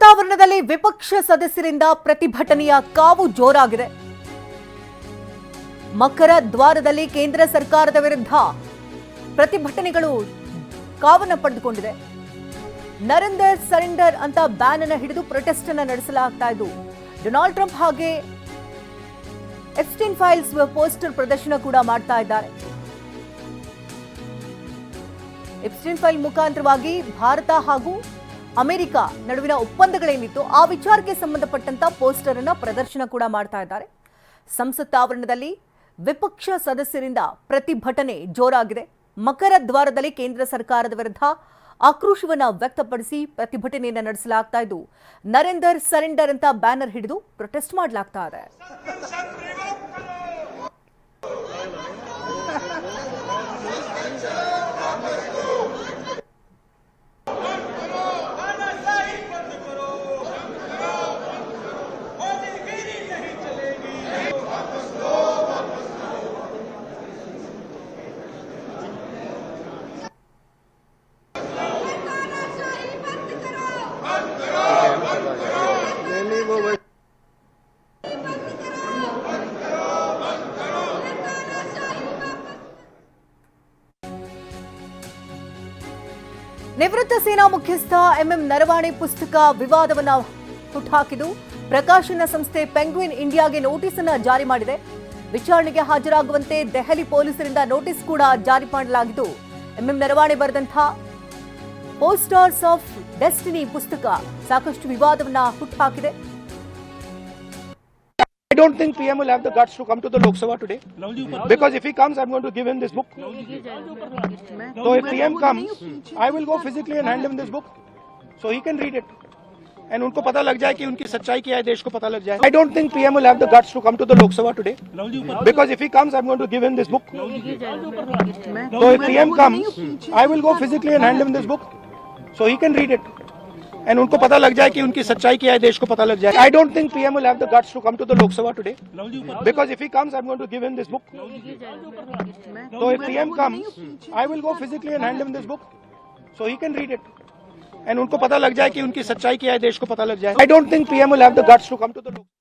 ಸಂಸತ್ತಾವರಣದಲ್ಲಿ ವಿಪಕ್ಷ ಸದಸ್ಯರಿಂದ ಪ್ರತಿಭಟನೆಯ ಕಾವು ಜೋರಾಗಿದೆ. ಮಕರ ದ್ವಾರದಲ್ಲಿ ಕೇಂದ್ರ ಸರ್ಕಾರದ ವಿರುದ್ಧ ಪ್ರತಿಭಟನೆಗಳು ಕಾವನ್ನ ಪಡೆದುಕೊಂಡಿದೆ. ನರೇಂದರ್ ಸರೆಂಡರ್ ಅಂತ ಬ್ಯಾನ್ ಅನ್ನು ಹಿಡಿದು ಪ್ರೊಟೆಸ್ಟ್ ಅನ್ನು ನಡೆಸಲಾಗ್ತಾ ಇದ್ದು, ಡೊನಾಲ್ಡ್ ಟ್ರಂಪ್ ಹಾಗೆ ಎಫ್ಸ್ಟೀನ್ ಫೈಲ್ಸ್ ಪೋಸ್ಟರ್ ಪ್ರದರ್ಶನ ಕೂಡ ಮಾಡ್ತಾ ಇದ್ದಾರೆ. ಎಪ್ಸ್ಟೀನ್ ಫೈಲ್ ಮುಖಾಂತರವಾಗಿ ಭಾರತ ಹಾಗೂ ಅಮೆರಿಕ ನಡುವಿನ ಒಪ್ಪಂದಗಳೇನಿತ್ತು ಆ ವಿಚಾರಕ್ಕೆ ಸಂಬಂಧಪಟ್ಟಂತ ಪೋಸ್ಟರ್ ಅನ್ನ ಪ್ರದರ್ಶನ ಕೂಡ ಮಾಡ್ತಾ ಇದ್ದಾರೆ. ಸಂಸತ್ ಆವರಣದಲ್ಲಿ ವಿಪಕ್ಷ ಸದಸ್ಯರಿಂದ ಪ್ರತಿಭಟನೆ ಜೋರಾಗಿದೆ. ಮಕರ ದ್ವಾರದಲ್ಲಿ ಕೇಂದ್ರ ಸರ್ಕಾರದ ವಿರುದ್ಧ ಆಕ್ರೋಶವನ್ನ ವ್ಯಕ್ತಪಡಿಸಿ ಪ್ರತಿಭಟನೆಯನ್ನು ನಡೆಸಲಾಗ್ತಾ ಇದ್ದು, ನರೇಂದರ್ ಸರೆಂಡರ್ ಅಂತ ಬ್ಯಾನರ್ ಹಿಡಿದು ಪ್ರೊಟೆಸ್ಟ್ ಮಾಡಲಾಗ್ತಾ ಇದೆ. ನಿವೃತ್ತ ಸೇನಾ ಮುಖ್ಯಸ್ಥ ಎಂಎಂ ನರವಾಣೆ ಪುಸ್ತಕ ವಿವಾದವನ್ನು ಹುಟ್ಟುಹಾಕಿದ್ದು ಪ್ರಕಾಶನ ಸಂಸ್ಥೆ ಪೆಂಗ್ವಿನ್ ಇಂಡಿಯಾಗೆ ನೋಟಿಸ್ ಅನ್ನು ಜಾರಿ ಮಾಡಿದೆ. ವಿಚಾರಣೆಗೆ ಹಾಜರಾಗುವಂತೆ ದೆಹಲಿ ಪೊಲೀಸರಿಂದ ನೋಟಿಸ್ ಕೂಡ ಜಾರಿ ಮಾಡಲಾಗಿದ್ದು, ಎಂಎಂ ನರವಾಣೆ ಬರೆದಂತಹ ಪೋಸ್ಟರ್ಸ್ ಆಫ್ ಡೆಸ್ಟಿನಿ ಪುಸ್ತಕ ಸಾಕಷ್ಟು ವಿವಾದವನ್ನ ಹುಟ್ಟುಹಾಕಿದೆ don't think PM will have the guts to come to the Lok Sabha today. Because if he comes, I'm going to give him this book. So if PM comes, I will go physically and hand him this book. So he can read it. And उनको पता लग जाए कि उनकी सच्चाई क्या है देश को पता लग जाए I don't think PM will have the guts to come to the Lok Sabha today. Because if he comes, I'm going to give him this book. So if PM comes, I will go physically and hand him this book. So he can read it. And उनको पता लग जाए कि उनकी सच्चाई क्या है, देश को पता लग जाए। I don't think PM will have the guts to come to the Lok Sabha today because if he comes I am going to give him this book तो if PM comes I will go physically and hand him this book so he can read it and उनको पता लग जाए कि उनकी सच्चाई क्या है, देश को पता लग जाए। I don't think PM will have the guts to come to the Lok Sabha